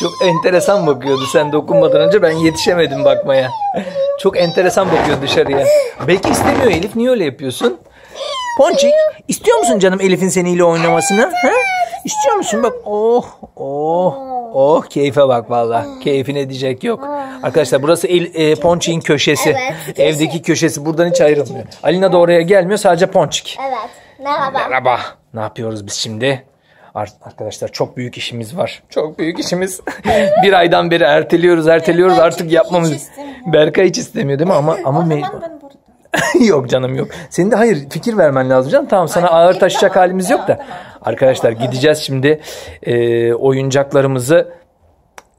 Çok enteresan bakıyordu sen dokunmadan önce ben yetişemedim bakmaya. Çok enteresan bakıyor dışarıya. Belki istemiyor Elif niye öyle yapıyorsun? Ponçik istiyor musun canım Elif'in seninle oynamasını? Ha? İstiyor musun? Bak oh oh oh keyfe bak valla. Keyfine diyecek yok. Arkadaşlar burası El, e, Ponçik'in köşesi. Evet, köşe. Evdeki köşesi buradan hiç ayrılmıyor. Alina da oraya gelmiyor sadece Ponçik. Evet. Merhaba. Merhaba. Ne yapıyoruz biz şimdi? Ar- Arkadaşlar çok büyük işimiz var. Çok büyük işimiz. bir aydan beri erteliyoruz, erteliyoruz. Evet, Artık yapmamız. hiç. Berkay hiç istemiyor değil mi? Ama ama me- yok canım yok. Senin de hayır fikir vermen lazım canım. Tamam sana ağır taşıyacak halimiz yok da. Arkadaşlar gideceğiz şimdi e, oyuncaklarımızı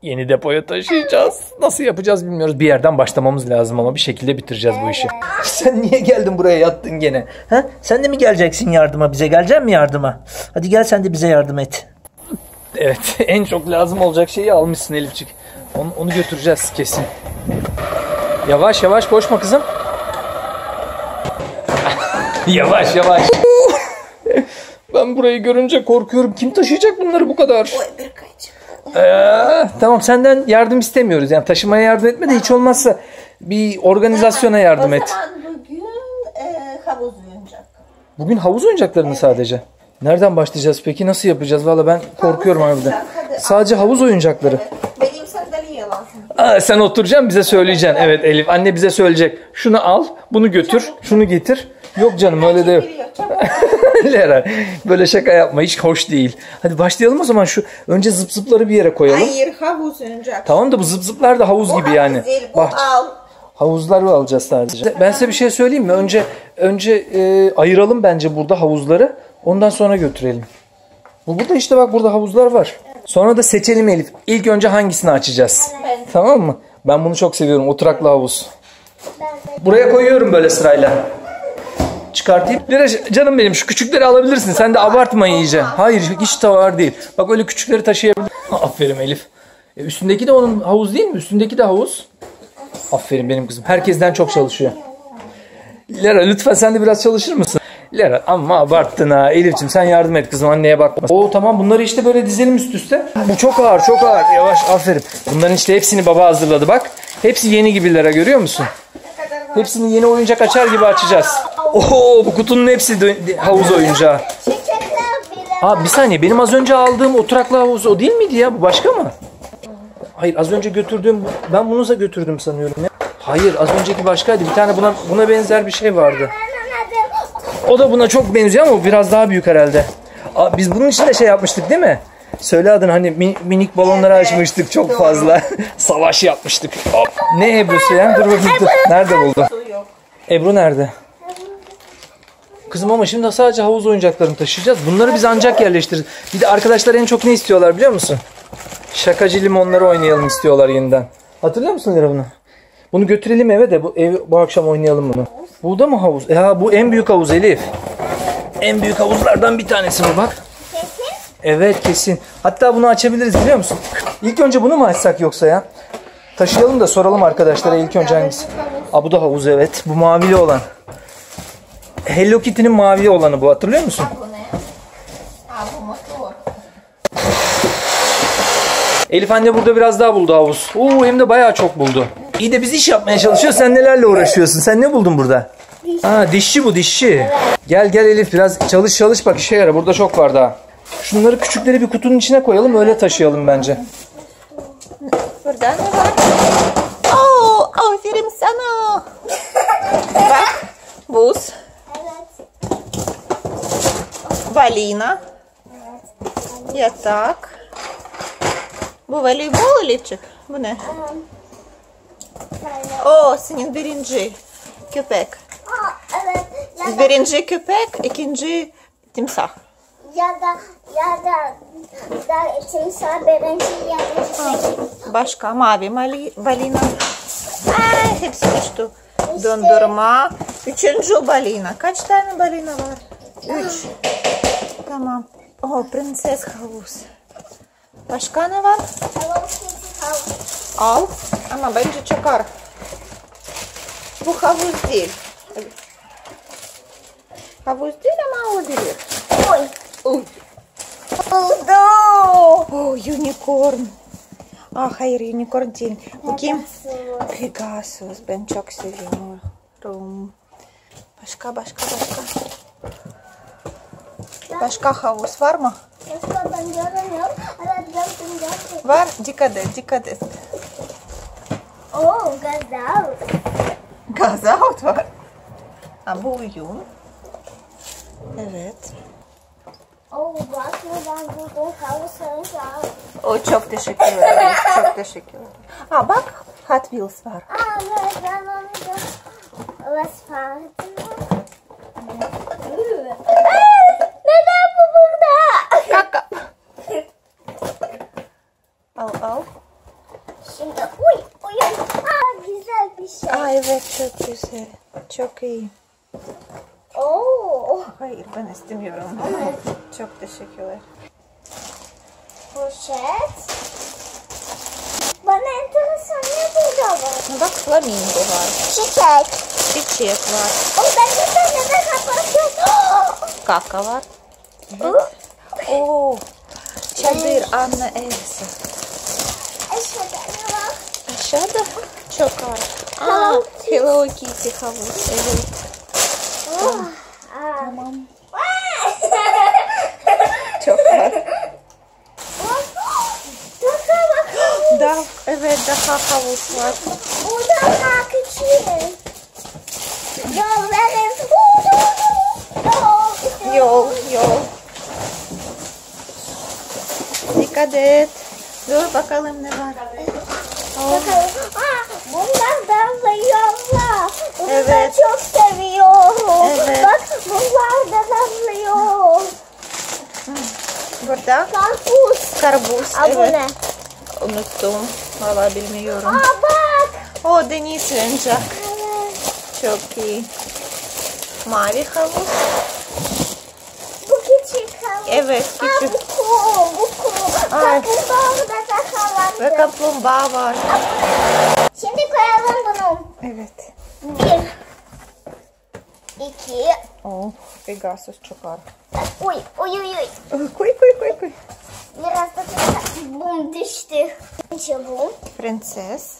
yeni depoya taşıyacağız. Nasıl yapacağız bilmiyoruz. Bir yerden başlamamız lazım ama bir şekilde bitireceğiz bu işi. Sen niye geldin buraya yattın gene? Ha? Sen de mi geleceksin yardıma bize? Gelecek mi yardıma? Hadi gel sen de bize yardım et. Evet en çok lazım olacak şeyi almışsın Elifçik. Onu, onu götüreceğiz kesin. Yavaş yavaş koşma kızım. yavaş yavaş. ben burayı görünce korkuyorum. Kim taşıyacak bunları bu kadar? Ee, tamam senden yardım istemiyoruz. Yani taşımaya yardım etme de hiç olmazsa bir organizasyona yardım o et. zaman bugün e, havuz oyuncak. Bugün havuz oyuncaklarını sadece. Nereden başlayacağız peki? Nasıl yapacağız? Valla ben korkuyorum harbiden. oyuncak, hadi. Sadece havuz oyuncakları. Benim sandalye lazım. Aa, sen oturacaksın bize söyleyeceksin. Evet Elif anne bize söyleyecek. Şunu al, bunu götür, şunu getir. Yok canım öyle de yok. Çabuk. Lera böyle şaka yapma hiç hoş değil. Hadi başlayalım o zaman şu önce zıp zıpları bir yere koyalım. Hayır havuz oyuncak. Tamam da bu zıp zıplar da havuz gibi yani. Değil, bu Bak al. havuzları alacağız sadece. Ben size bir şey söyleyeyim mi? Önce önce e, ayıralım bence burada havuzları. Ondan sonra götürelim. Bu burada işte bak burada havuzlar var. Sonra da seçelim Elif. İlk önce hangisini açacağız? Tamam mı? Ben bunu çok seviyorum. Oturaklı havuz. Buraya koyuyorum böyle sırayla. Çıkartayım. Lira canım benim şu küçükleri alabilirsin. Sen de abartma iyice. Hayır hiç de var değil. Bak öyle küçükleri taşıyabilir. Aferin Elif. E, üstündeki de onun havuz değil mi? Üstündeki de havuz. Aferin benim kızım. Herkesten çok çalışıyor. Lera lütfen sen de biraz çalışır mısın? Lera ama abarttın ha. Elif'ciğim sen yardım et kızım anneye bakma. Oo tamam bunları işte böyle dizelim üst üste. Bu çok ağır çok ağır. Yavaş aferin. Bunların işte hepsini baba hazırladı bak. Hepsi yeni gibilere görüyor musun? Hepsini yeni oyuncak açar gibi açacağız. Oo bu kutunun hepsi havuz oyuncağı. Aa bir saniye benim az önce aldığım oturaklı havuz o değil miydi ya? Bu başka mı? Hayır az önce götürdüğüm ben bunu da götürdüm sanıyorum ya. Hayır az önceki başkaydı. Bir tane buna buna benzer bir şey vardı. O da buna çok benziyor ama biraz daha büyük herhalde. Aa, biz bunun için de şey yapmıştık değil mi? Söyle adını hani mi- minik balonları Evet, açmıştık çok doğru. fazla. Savaş yapmıştık. Hop. Ne Ebru'su ya? Dur bakayım dur. Nerede buldu? Ebru nerede? Kızım ama şimdi sadece havuz oyuncaklarını taşıyacağız. Bunları biz ancak yerleştiririz. Bir de arkadaşlar en çok ne istiyorlar biliyor musun? Şakacı limonları oynayalım istiyorlar yeniden. Hatırlıyor musun Lera bunu? Bunu götürelim eve de bu, ev, bu akşam oynayalım bunu. Bu da mı havuz? Ya bu en büyük havuz Elif. En büyük havuzlardan bir tanesi bu bak. Evet kesin. Hatta bunu açabiliriz biliyor musun? İlk önce bunu mu açsak yoksa ya? Taşıyalım da soralım arkadaşlara ilk önce hangisi. Aa bu da havuz evet. Bu mavili olan. Hello Kitty'nin mavili olanı bu hatırlıyor musun? Bu ne? Aa bu motor. Elif anne burada biraz daha buldu havuz. Oo hem de bayağı çok buldu. İyi de biz iş yapmaya çalışıyoruz. Sen nelerle uğraşıyorsun? Sen ne buldun burada? Ha dişçi bu dişçi. Gel gel Elif biraz çalış çalış bak işe yara. Burada çok var daha. Şunları küçükleri bir kutunun içine koyalım öyle taşıyalım bence. Burada ne var? Oo, aferin sana. Bak, buz. Balina. Yatak. Bu voleybol Elifçik. Bu ne? O, senin birinci köpek. Aa, evet. Ya da, Birinci köpek, ikinci timsah. ya da ya da da timsah birinci yanlış Başka mavi mali, balina. Ay, hepsi uçtu. Dondurma. Üçüncü balina. Kaç tane balina var? Üç. Oh, ne var? Al. Ama bence çıkar. Bu havuz değil. Havuz değil ama olabilir. Oy. Uy. Oldu. Oh, unicorn. Ah hayır unicorn değil. Bakayım. Pegasus. Pegasus. Ben çok seviyorum. Başka başka başka. Başka havuz var mı? Başka ben göremiyorum. Ama gördüm gördüm. Var. Dikkat et, dikkat et. Oo gazel. Gazavut var. Ha, bu uyum. Evet. Oo bak buradan buldum havuzları var. O çok teşekkür ederim. çok teşekkür ederim. Ha bak Hot Wheels var. Aa evet ben onu da... Was vardı? Neden çok güzel. Çok iyi. Oo. Hayır ben istemiyorum. çok teşekkürler. Poşet. Bana enteresan ne burada var? Bak flamingo var. Çiçek. Çiçek var. O ben de sen neden kapatıyorsun? Kaka var. Oo. Çadır Anna Elsa. Aşağıda ne var? Aşağıda çok var. Aa, Hello Kitty havuz. Tamam. Çok var. Da, evet daha havuz var. Burada daha küçüğüm. Yol verin. Yol. Yol, yol. Dikkat et. Dur bakalım ne var. Karpuz. Aa, evet. ne? Unuttum. Valla bilmiyorum. Aa bak. O deniz oyuncak. Evet. Çok iyi. Mavi havuz. Bu küçük havuz. Evet Aa, küçük. bu kum. Bu kum. Kaplumbağa da takalandı. Ve kaplumbağa var. Şimdi koyalım bunu. Evet. Bir. İki. Oh, Pegasus çok ağır. Uy uy uy uy. Koy koy koy koy. Biraz da bum düştü. Çubuğum. Prenses.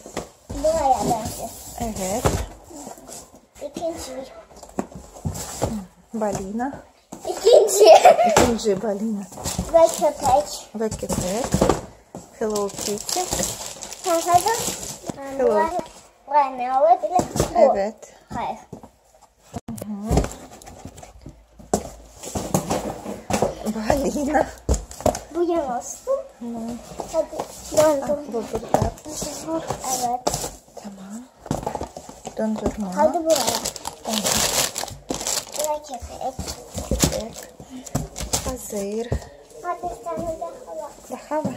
Buraya bence. Evet. İkinci. Balina. İkinci. İkinci balina. Ve köpek. Ve köpek. Hello Kitty. Sen sadece... Hello. Ne olabilir? Bu. Evet. Hayır. Balina. Bu yanılsın. Hadi döndüm. Bu burada. Evet. Tamam. Dondurma. Hadi buraya. Buraya köpek. Köpek. Hazır. Hadi sen de hala. Daha var.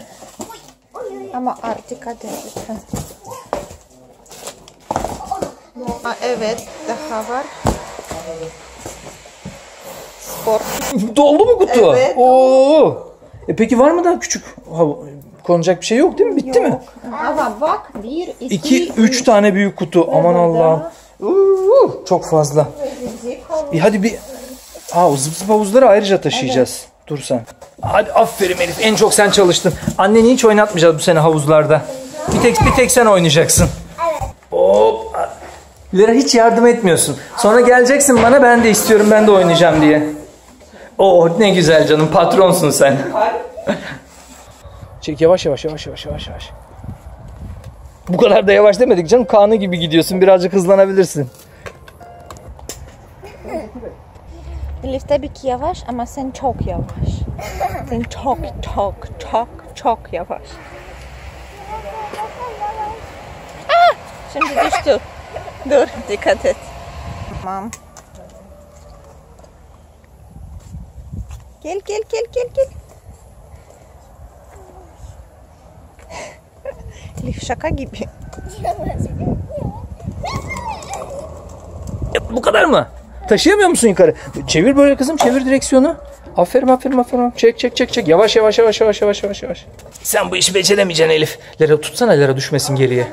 Ama artık hadi lütfen. Aa, evet. Daha var. Spor. Doldu mu kutu? Evet. Oo. E peki var mı daha küçük? Konacak bir şey yok değil mi? Bitti mi? Ama bak bir, iki, 2 3 tane büyük kutu. Aman Allah'ım. Çok fazla. Bir hadi bir Aa, o zıp zıp havuzları ayrıca taşıyacağız. Dur sen. Hadi aferin Elif. En çok sen çalıştın. Anneni hiç oynatmayacağız bu sene havuzlarda. Bir tek bir tek sen oynayacaksın. Evet. Hop. Lera hiç yardım etmiyorsun. Sonra geleceksin bana ben de istiyorum ben de oynayacağım diye. Oo ne güzel canım patronsun sen. Çek yavaş yavaş yavaş yavaş yavaş yavaş. Bu kadar da yavaş demedik canım. Kanı gibi gidiyorsun. Birazcık hızlanabilirsin. Elif tabii ki yavaş ama sen çok yavaş. Sen çok çok çok çok yavaş. Ah! Şimdi düştü. Dur dikkat et. Tamam. Gel gel gel gel gel. Elif şaka gibi. Bu kadar mı? Taşıyamıyor musun yukarı? Çevir böyle kızım çevir direksiyonu. Aferin aferin aferin. Çek çek çek çek. Yavaş yavaş yavaş yavaş yavaş yavaş yavaş. Sen bu işi beceremeyeceksin Elif. Lera tutsana Lera düşmesin geriye.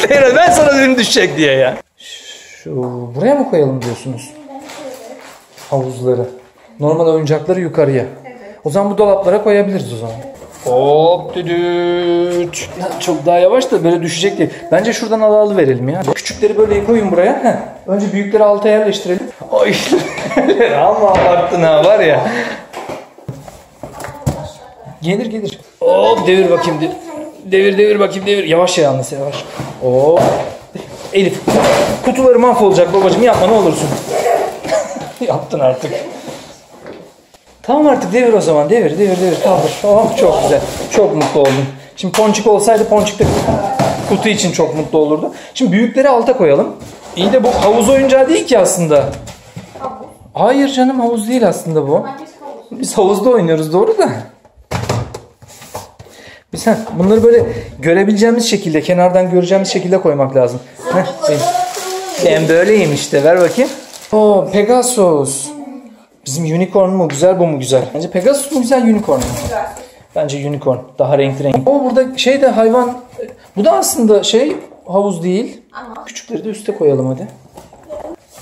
Lera ben sana dedim düşecek diye ya. Şu buraya mı koyalım diyorsunuz? Havuzları. Normal oyuncakları yukarıya. O zaman bu dolaplara koyabiliriz o zaman. Hop düdüt. Çok daha yavaş da böyle düşecek diye. Bence şuradan al al verelim ya. Küçükleri böyle koyun buraya. Heh. Önce büyükleri alta yerleştirelim. Ay ama abarttın ha var ya. Gelir gelir. Hop devir bakayım. de- Devir devir bakayım devir. Yavaş ya yalnız yavaş. Hop. Elif kutuları mahvolacak babacığım yapma ne olursun. Yaptın artık. Tamam artık devir o zaman. Devir, devir, devir. Kaldır. Oh çok güzel. Çok mutlu oldum. Şimdi ponçik olsaydı ponçik de kutu için çok mutlu olurdu. Şimdi büyükleri alta koyalım. İyi de bu havuz oyuncağı değil ki aslında. Hayır canım havuz değil aslında bu. Biz havuzda oynuyoruz doğru da. Biz heh, bunları böyle görebileceğimiz şekilde, kenardan göreceğimiz şekilde koymak lazım. Heh. Ben böyleyim işte. Ver bakayım. Oo Pegasus. Bizim unicorn mu güzel bu mu güzel? Bence Pegasus mu güzel unicorn mu? Bence unicorn. Daha renkli renk. O burada şey de hayvan. Bu da aslında şey havuz değil. Küçükleri de üste koyalım hadi.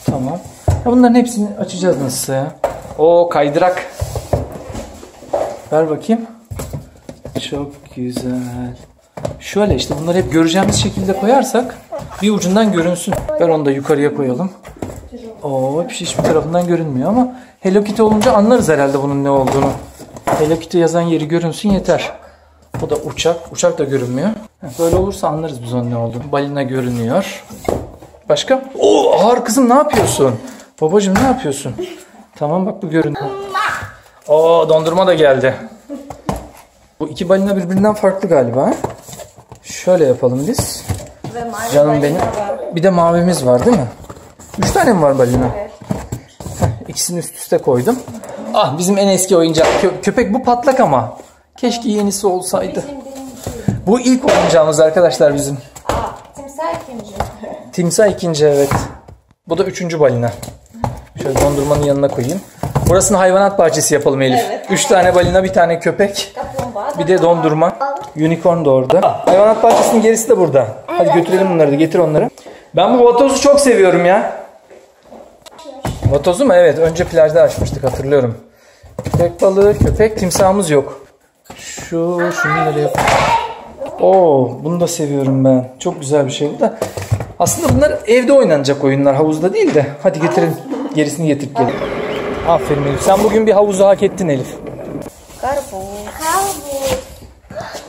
Tamam. Ya bunların hepsini açacağız nasılsa ya. O kaydırak. Ver bakayım. Çok güzel. Şöyle işte bunları hep göreceğimiz şekilde koyarsak bir ucundan görünsün. Ver onu da yukarıya koyalım. Oo hep hiçbir tarafından görünmüyor ama Hello Kitty olunca anlarız herhalde bunun ne olduğunu. Hello Kitty yazan yeri görünsün yeter. Bu da uçak. Uçak da görünmüyor. Böyle olursa anlarız biz onun ne olduğunu. Balina görünüyor. Başka? Oo ağır kızım ne yapıyorsun? Babacığım ne yapıyorsun? Tamam bak bu görünüyor. Oo dondurma da geldi. Bu iki balina birbirinden farklı galiba. Şöyle yapalım biz. Canım benim. var. Bir de mavimiz var değil mi? Üç tane mi var balina? Heh, İkisini üst üste koydum. Ah bizim en eski oyuncak. Kö- köpek bu patlak ama. Keşke yenisi olsaydı. Bu ilk oyuncağımız arkadaşlar bizim. Aa, timsah ikinci. Timsah ikinci evet. Bu da üçüncü balina. Şöyle dondurmanın yanına koyayım. Burasını hayvanat bahçesi yapalım Elif. Evet. Üç tane balina, bir tane köpek. Bir de dondurma. Unicorn da orada. Ah, Hayvanat bahçesinin gerisi de burada. Hadi götürelim bunları da. Getir onları. Ben bu vatozu çok seviyorum ya. Vatozu mu? Evet. Önce plajda açmıştık hatırlıyorum. Köpek balığı, köpek, timsahımız yok. Şu, şunu nereye? Oo, bunu da seviyorum ben. Çok güzel bir şey bu da. Aslında bunlar evde oynanacak oyunlar. Havuzda değil de. Hadi getirin. Gerisini getirip gelin. Aferin Elif. Sen bugün bir havuzu hak ettin Elif. Karpuz. Havuz.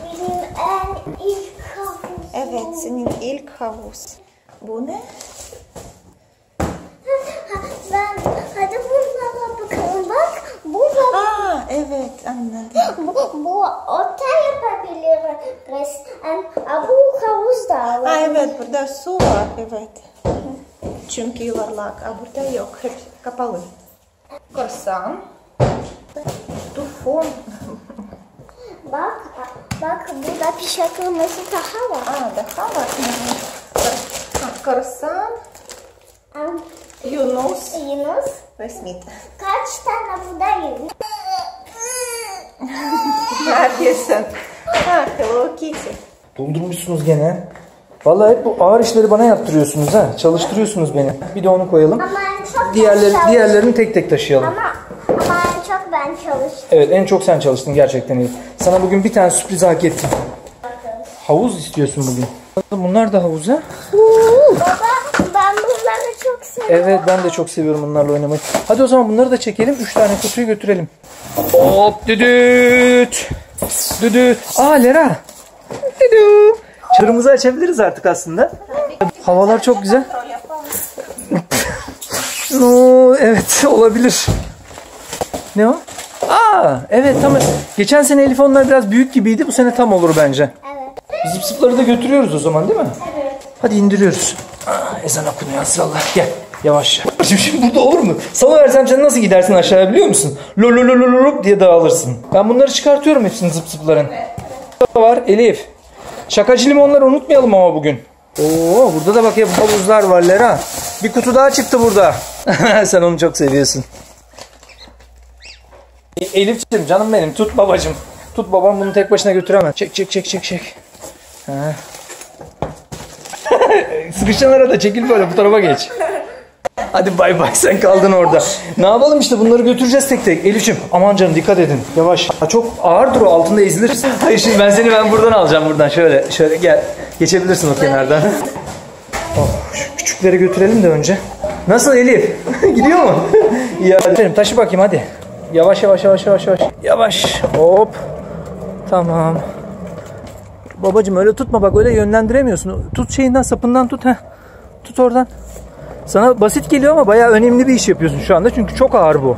Benim en ilk havuz. Evet, senin ilk havuz. Bu ne? Evet anladım. bu, bu otel yapabiliriz. A, Bu havuz da var. evet, burada su var, evet. Çünkü yuvarlak, Aa, burada yok, hep kapalı. Korsan. Tufon. Bak, bak burada şey kırmızı daha var. Aa, daha var. Ha, Korsan, Yunus Yunus, ve Smith. kaç tane burada Yunus? Neredesin? Ha, Hello Kitty. Doldurmuşsunuz gene. Vallahi hep bu ağır işleri bana yaptırıyorsunuz ha. Çalıştırıyorsunuz beni. Bir de onu koyalım. Ama en çok Diğerleri, ben çalıştım. diğerlerini tek tek taşıyalım. Ama, ama en çok ben çalıştım. Evet en çok sen çalıştın gerçekten Elif. Sana bugün bir tane sürpriz hak ettim. Havuz istiyorsun bugün. Bunlar da havuz ha? Baba çok seviyorum. Evet ben de çok seviyorum bunlarla oynamayı. Hadi o zaman bunları da çekelim. Üç tane kutuyu götürelim. Hop düdüt. Düdüt. Aa Lera. Düdü. Çarımızı açabiliriz artık aslında. Havalar çok güzel. No, evet olabilir. Ne o? Aa evet tam. Geçen sene Elif onlar biraz büyük gibiydi. Bu sene tam olur bence. Evet. Zıp zıpları da götürüyoruz o zaman değil mi? Evet. Hadi indiriyoruz. Ezan okunuyor Allah. Gel yavaş. Şimdi, şimdi burada olur mu? Salı versem sen nasıl gidersin aşağıya biliyor musun? Lo lo lo lo lo lo diye dağılırsın. Ben bunları çıkartıyorum hepsini zıp zıpların. var Elif. Şakacı limonları unutmayalım ama bugün. Oo burada da bak hep havuzlar var Lera. Bir kutu daha çıktı burada. sen onu çok seviyorsun. E, Elif'ciğim canım benim tut babacığım. Tut babam bunu tek başına götüremez. Çek çek çek çek çek. Ha. Sıkışan arada çekil böyle bu tarafa geç. Hadi bay bay sen kaldın orada. Ne yapalım işte bunları götüreceğiz tek tek. Elif'ciğim aman canım dikkat edin. Yavaş. Ha, çok ağırdır o altında ezilirsin. Hayır şimdi ben seni ben buradan alacağım buradan. Şöyle şöyle gel. Geçebilirsin o kenardan. Oh, küçükleri götürelim de önce. Nasıl Elif? Gidiyor mu? ya taşı bakayım hadi. Yavaş yavaş yavaş yavaş yavaş. Yavaş. Hop. Tamam. Babacım öyle tutma bak öyle yönlendiremiyorsun. Tut şeyinden sapından tut ha. Tut oradan. Sana basit geliyor ama bayağı önemli bir iş yapıyorsun şu anda çünkü çok ağır bu.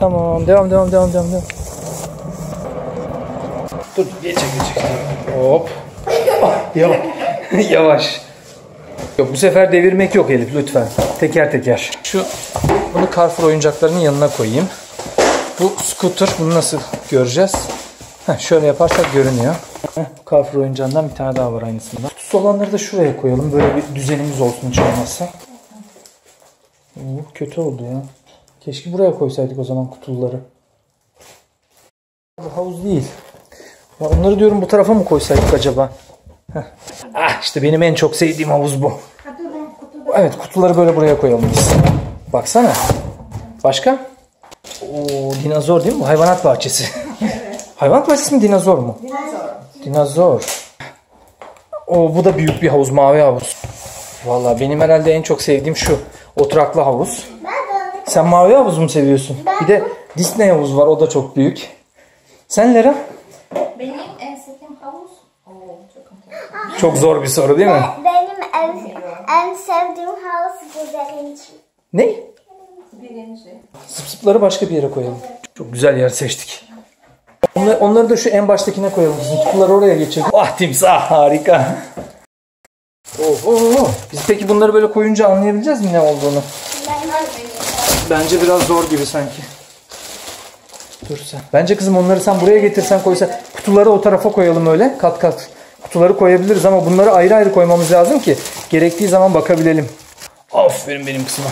Tamam devam devam devam devam. devam. Dur geçe geçe. Hop. Ah, yavaş. yavaş. Yok bu sefer devirmek yok Elif lütfen. Teker teker. Şu bunu Carrefour oyuncaklarının yanına koyayım. Bu scooter bunu nasıl göreceğiz? Heh, şöyle yaparsak görünüyor. Heh, Carrefour oyuncağından bir tane daha var aynısından. Kutusu olanları da şuraya koyalım. Böyle bir düzenimiz olsun hiç olmazsa. Oo, kötü oldu ya. Keşke buraya koysaydık o zaman kutuları. Bu havuz değil. Ya onları diyorum bu tarafa mı koysaydık acaba? Heh. Ah işte benim en çok sevdiğim havuz bu. Evet kutuları böyle buraya koyalım biz. Baksana. Başka? Oo, dinozor değil mi bu? Hayvanat bahçesi. Hayvanat bahçesi mi dinozor mu? Dinozor. Dinozor. Oo, bu da büyük bir havuz. Mavi havuz. Vallahi benim herhalde en çok sevdiğim şu. Oturaklı havuz. Sen mavi havuz mu seviyorsun? Bir de Disney havuz var. O da çok büyük. Sen Lera? Benim en sevdiğim havuz. Oo, çok. Çok zor bir soru değil mi? Benim en, en sevdiğim havuz güzelinci. Ne? Birinci. Zıp zıpları başka bir yere koyalım. Çok güzel yer seçtik. Onları, onları da şu en baştakine koyalım. Kutuları oraya geçelim. Ah timsah harika. Oh, oh. Biz peki bunları böyle koyunca anlayabileceğiz mi ne olduğunu? Bence biraz zor gibi sanki. Dur sen. Bence kızım onları sen buraya getirsen koysan. Kutuları o tarafa koyalım öyle. Kat kat. Kutuları koyabiliriz ama bunları ayrı ayrı koymamız lazım ki gerektiği zaman bakabilelim. Aferin benim kızıma.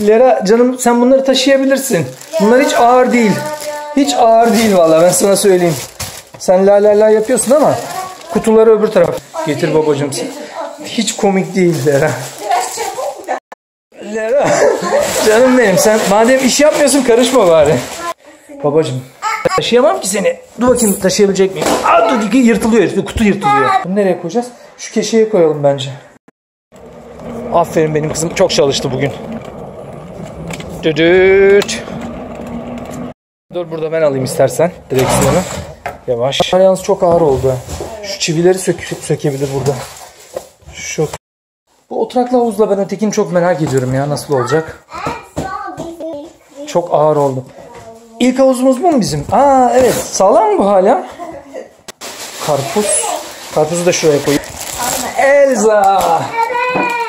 Lera canım sen bunları taşıyabilirsin. Bunlar hiç ağır değil. Hiç ağır değil vallahi ben sana söyleyeyim. Sen la la la yapıyorsun ama kutuları öbür taraf. Getir babacığım. Hiç komik değil Lera. Lera. Canım benim sen madem iş yapmıyorsun karışma bari. Babacığım. Taşıyamam ki seni. Dur bakayım taşıyabilecek miyim? Aa dur yırtılıyor. Kutu yırtılıyor. Bunu nereye koyacağız? Şu keşeye koyalım bence. Aferin benim kızım. Çok çalıştı bugün. Düdüt. Dur burada ben alayım istersen direksiyonu. Yavaş. Yalnız çok ağır oldu. Şu çivileri sök sökebilir burada. Şu. Bu oturaklı havuzla ben ötekini çok merak ediyorum ya nasıl olacak. Çok ağır oldu. İlk havuzumuz bu mu bizim? Aa evet. Sağlam mı bu hala? Karpuz. Karpuzu da şuraya koyayım. Elza.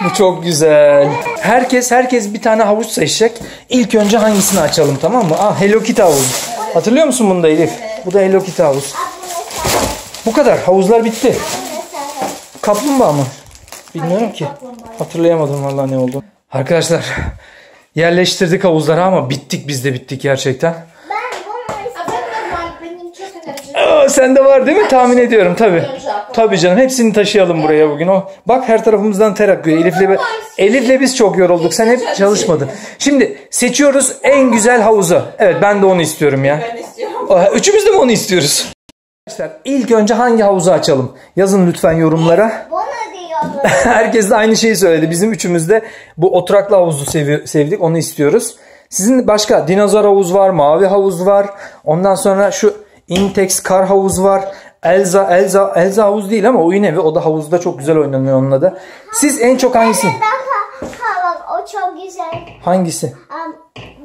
Bu çok güzel. Herkes herkes bir tane havuz seçecek. İlk önce hangisini açalım tamam mı? Aa Hello Kitty havuz. Hatırlıyor musun bunu da Elif? Bu da Hello Kitty havuz. Bu kadar. Havuzlar bitti. Kaplumbağa mı? Bilmiyorum ki. Hatırlayamadım vallahi ne oldu. Arkadaşlar yerleştirdik havuzları ama bittik biz de bittik gerçekten. Ben bunu. Aa, sende var değil mi? Tahmin ediyorum tabi. Tabii canım hepsini taşıyalım buraya bugün. O bak her tarafımızdan ter akıyor. Elif'le Elif'le biz çok yorulduk. Sen hep çalışmadın. Şimdi seçiyoruz en güzel havuzu. Evet ben de onu istiyorum ya. Ben istiyorum. Üçümüz de mi onu istiyoruz? Arkadaşlar ilk önce hangi havuzu açalım? Yazın lütfen yorumlara. Herkes de aynı şeyi söyledi. Bizim üçümüz de bu oturaklı havuzu sevdik. Onu istiyoruz. Sizin başka dinozor havuz var, mavi havuz var. Ondan sonra şu Intex kar havuz var. Elza, Elza, Elza havuz değil ama oyun evi. O da havuzda çok güzel oynanıyor onunla da. Siz en çok hangisini? Daha ha bak o çok güzel. Hangisi? Am,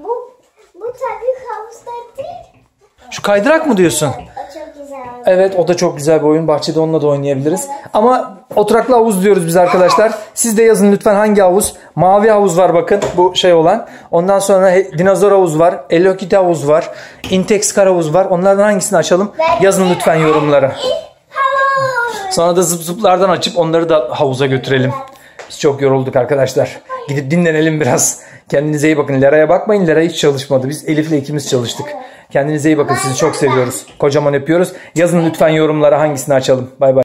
bu bu tabii havuzda değil. Şu kaydırak mı diyorsun? O çok güzel. Evet o da çok güzel bir oyun. Bahçede onunla da oynayabiliriz. Ama oturaklı havuz diyoruz biz arkadaşlar. Siz de yazın lütfen hangi havuz? Mavi havuz var bakın bu şey olan. Ondan sonra dinozor havuz var. Hello Kitty havuz var. Intex kar havuz var. Onlardan hangisini açalım? Yazın lütfen yorumlara. Sonra da zıp zıplardan açıp onları da havuza götürelim. Biz çok yorulduk arkadaşlar. Gidip dinlenelim biraz. Kendinize iyi bakın. Lera'ya bakmayın. Lera hiç çalışmadı. Biz Elif'le ikimiz çalıştık. Kendinize iyi bakın. Sizi çok seviyoruz. Kocaman öpüyoruz. Yazın lütfen yorumlara hangisini açalım. Bay bay.